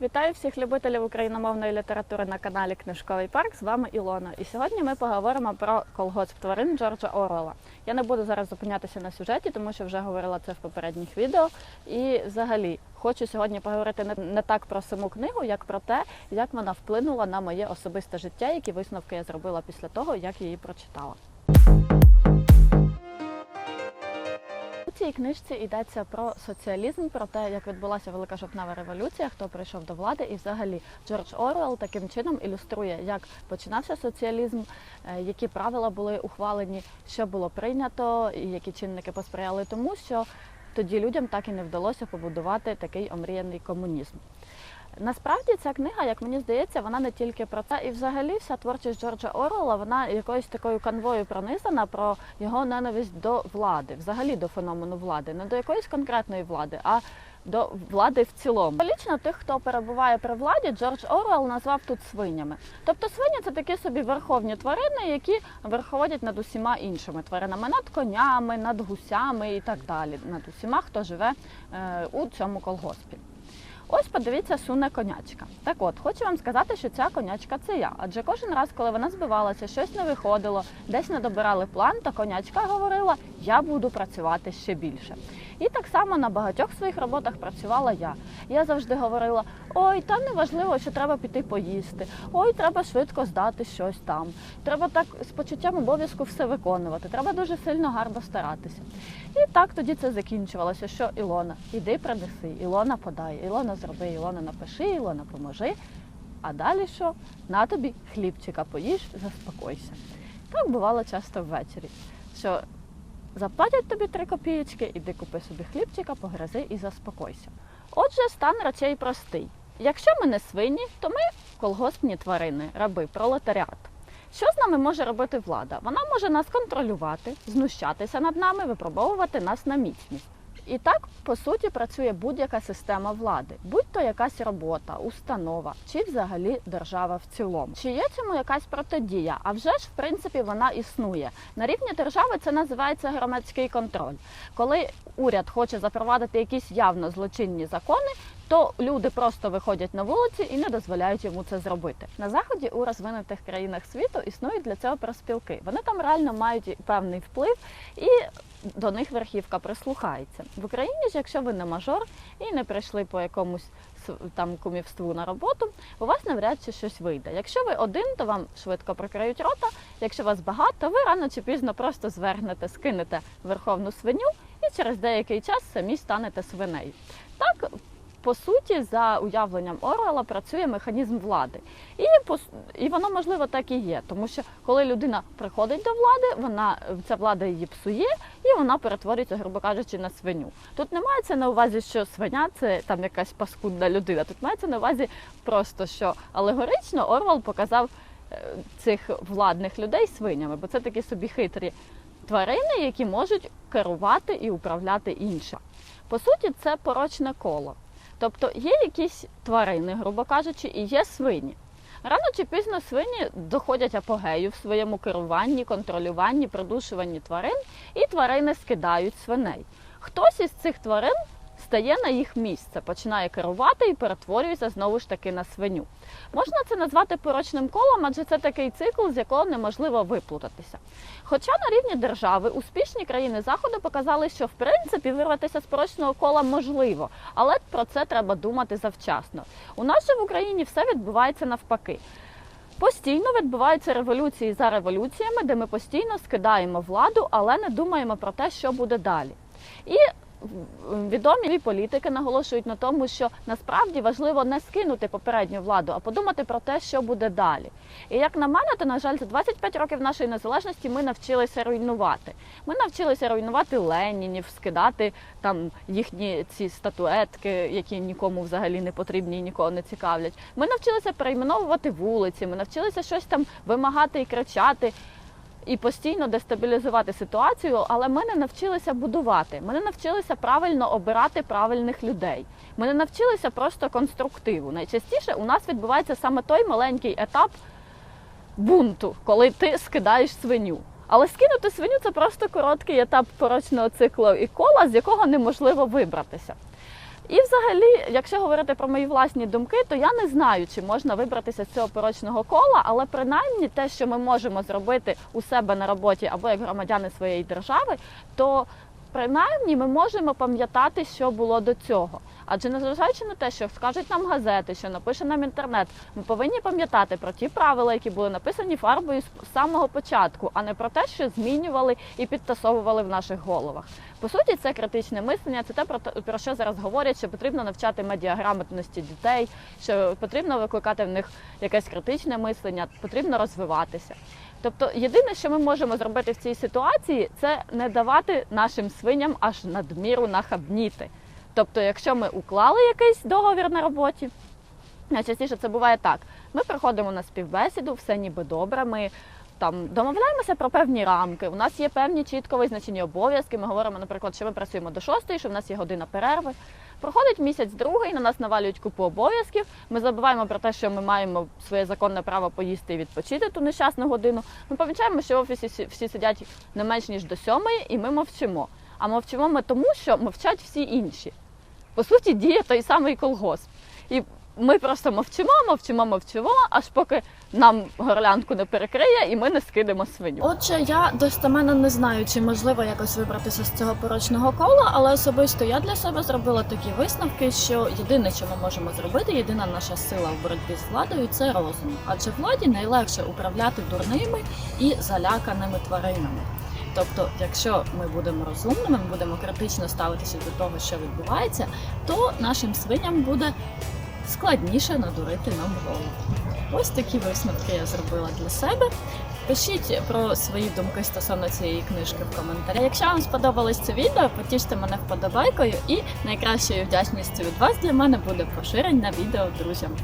Вітаю всіх любителів україномовної літератури на каналі Книжковий парк. З вами Ілона. І сьогодні ми поговоримо про колгосп тварин Джорджа Орвелла. Я не буду зараз зупинятися на сюжеті, тому що вже говорила це в попередніх відео. І взагалі хочу сьогодні поговорити не, не так про саму книгу, як про те, як вона вплинула на моє особисте життя, які висновки я зробила після того, як її прочитала. Цій книжці йдеться про соціалізм, про те, як відбулася велика жовтнева революція, хто прийшов до влади, і взагалі Джордж Орвел таким чином ілюструє, як починався соціалізм, е, які правила були ухвалені, що було прийнято, і які чинники посприяли тому, що тоді людям так і не вдалося побудувати такий омріяний комунізм. Насправді ця книга, як мені здається, вона не тільки про це, і взагалі вся творчість Джорджа Орвелла, вона якоюсь такою канвою пронизана про його ненависть до влади, взагалі до феномену влади, не до якоїсь конкретної влади, а до влади в цілому. Лічно тих, хто перебуває при владі, Джордж Орвел назвав тут свинями. Тобто свині це такі собі верховні тварини, які верховодять над усіма іншими тваринами, над конями, над гусями і так далі, над усіма, хто живе е, у цьому колгоспі. Ось подивіться, суне конячка. Так от, хочу вам сказати, що ця конячка це я. Адже кожен раз, коли вона збивалася, щось не виходило, десь не добирали план, то конячка говорила: я буду працювати ще більше. І так само на багатьох своїх роботах працювала я. Я завжди говорила: ой, там не важливо, що треба піти поїсти, ой, треба швидко здати щось там. Треба так з почуттям обов'язку все виконувати. Треба дуже сильно гарно старатися. І так тоді це закінчувалося, що Ілона, іди принеси, Ілона подай, Ілона зроби, Ілона напиши, Ілона поможи. А далі що? На тобі хлібчика поїж, заспокойся. Так бувало часто ввечері. Що заплатять тобі три копійки, іди купи собі хлібчика, погризи і заспокойся. Отже, стан речей простий. Якщо ми не свині, то ми колгоспні тварини, раби, пролетаріат. Що з нами може робити влада? Вона може нас контролювати, знущатися над нами, випробовувати нас на міцність. І так, по суті, працює будь-яка система влади, будь то якась робота, установа чи взагалі держава в цілому. Чи є цьому якась протидія? А вже ж, в принципі, вона існує. На рівні держави це називається громадський контроль. Коли уряд хоче запровадити якісь явно злочинні закони, то люди просто виходять на вулиці і не дозволяють йому це зробити. На заході у розвинутих країнах світу існують для цього проспілки. Вони там реально мають певний вплив і до них верхівка прислухається. В Україні ж, якщо ви не мажор і не прийшли по якомусь там кумівству на роботу, у вас навряд чи щось вийде. Якщо ви один, то вам швидко прикриють рота. Якщо вас багато, ви рано чи пізно просто звернете, скинете верховну свиню і через деякий час самі станете свинею. Так по суті, за уявленням Орвела працює механізм влади. І, і воно можливо так і є, тому що коли людина приходить до влади, вона ця влада її псує і вона перетворюється, грубо кажучи, на свиню. Тут не мається на увазі, що свиня це там якась паскудна людина. Тут мається на увазі просто, що алегорично Орвел показав е, цих владних людей свинями, бо це такі собі хитрі тварини, які можуть керувати і управляти іншим. По суті, це порочне коло. Тобто є якісь тварини, грубо кажучи, і є свині. Рано чи пізно свині доходять апогею в своєму керуванні, контролюванні, придушуванні тварин, і тварини скидають свиней. Хтось із цих тварин стає на їх місце, починає керувати і перетворюється знову ж таки на свиню. Можна це назвати порочним колом, адже це такий цикл, з якого неможливо виплутатися. Хоча на рівні держави успішні країни заходу показали, що в принципі вирватися з порочного кола можливо, але про це треба думати завчасно. У нас же в Україні все відбувається навпаки. Постійно відбуваються революції за революціями, де ми постійно скидаємо владу, але не думаємо про те, що буде далі. І відомі політики наголошують на тому, що насправді важливо не скинути попередню владу, а подумати про те, що буде далі. І як на мене, то на жаль, за 25 років нашої незалежності ми навчилися руйнувати. Ми навчилися руйнувати Ленінів, скидати там їхні ці статуетки, які нікому взагалі не потрібні і нікого не цікавлять. Ми навчилися перейменовувати вулиці, ми навчилися щось там вимагати і кричати. І постійно дестабілізувати ситуацію, але ми не навчилися будувати. Ми не навчилися правильно обирати правильних людей. Ми не навчилися просто конструктиву. Найчастіше у нас відбувається саме той маленький етап бунту, коли ти скидаєш свиню. Але скинути свиню це просто короткий етап порочного циклу і кола, з якого неможливо вибратися. І взагалі, якщо говорити про мої власні думки, то я не знаю, чи можна вибратися з цього порочного кола, але принаймні те, що ми можемо зробити у себе на роботі або як громадяни своєї держави, то принаймні ми можемо пам'ятати, що було до цього. Адже незважаючи на те, що скажуть нам газети, що напише нам інтернет, ми повинні пам'ятати про ті правила, які були написані фарбою з самого початку, а не про те, що змінювали і підтасовували в наших головах. По суті, це критичне мислення, це те про що зараз говорять, що потрібно навчати медіаграмотності дітей, що потрібно викликати в них якесь критичне мислення, потрібно розвиватися. Тобто, єдине, що ми можемо зробити в цій ситуації, це не давати нашим свиням аж надміру нахабніти. Тобто, якщо ми уклали якийсь договір на роботі, найчастіше це буває так: ми приходимо на співбесіду, все ніби добре. Ми там домовляємося про певні рамки. У нас є певні чітко визначені обов'язки. Ми говоримо, наприклад, що ми працюємо до шостої, що в нас є година перерви. Проходить місяць другий, на нас навалюють купу обов'язків. Ми забуваємо про те, що ми маємо своє законне право поїсти і відпочити ту нещасну годину. Ми помічаємо, що в офісі всі- сидять не менш ніж до сьомої, і ми мовчимо. А мовчимо ми тому, що мовчать всі інші. По суті, діє той самий колгосп. І ми просто мовчимо, мовчимо, мовчимо, аж поки нам горлянку не перекриє, і ми не скидемо свиню. Отже, я достеменно не знаю, чи можливо якось вибратися з цього порочного кола, але особисто я для себе зробила такі висновки, що єдине, що ми можемо зробити, єдина наша сила в боротьбі з владою це розум. Адже владі найлегше управляти дурними і заляканими тваринами. Тобто, якщо ми будемо розумними, ми будемо критично ставитися до того, що відбувається, то нашим свиням буде складніше надурити нам голову. Ось такі висновки я зробила для себе. Пишіть про свої думки стосовно цієї книжки в коментарях. Якщо вам сподобалось це відео, потіште мене вподобайкою і найкращою вдячністю від вас для мене буде поширення відео друзям.